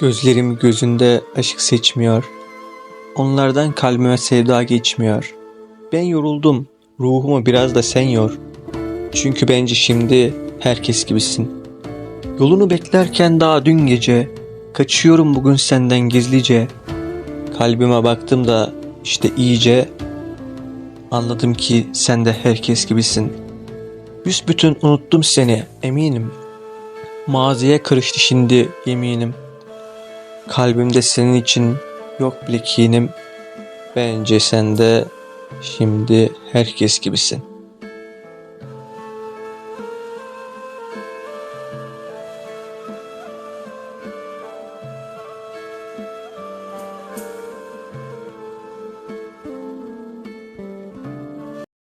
Gözlerim gözünde aşk seçmiyor. Onlardan kalbime sevda geçmiyor. Ben yoruldum. Ruhumu biraz da sen yor. Çünkü bence şimdi herkes gibisin. Yolunu beklerken daha dün gece kaçıyorum bugün senden gizlice. Kalbime baktım da işte iyice anladım ki sen de herkes gibisin. Büsbütün unuttum seni eminim. Maziye karıştı şimdi yeminim. Kalbimde senin için yok bile kinim. Bence sen de şimdi herkes gibisin.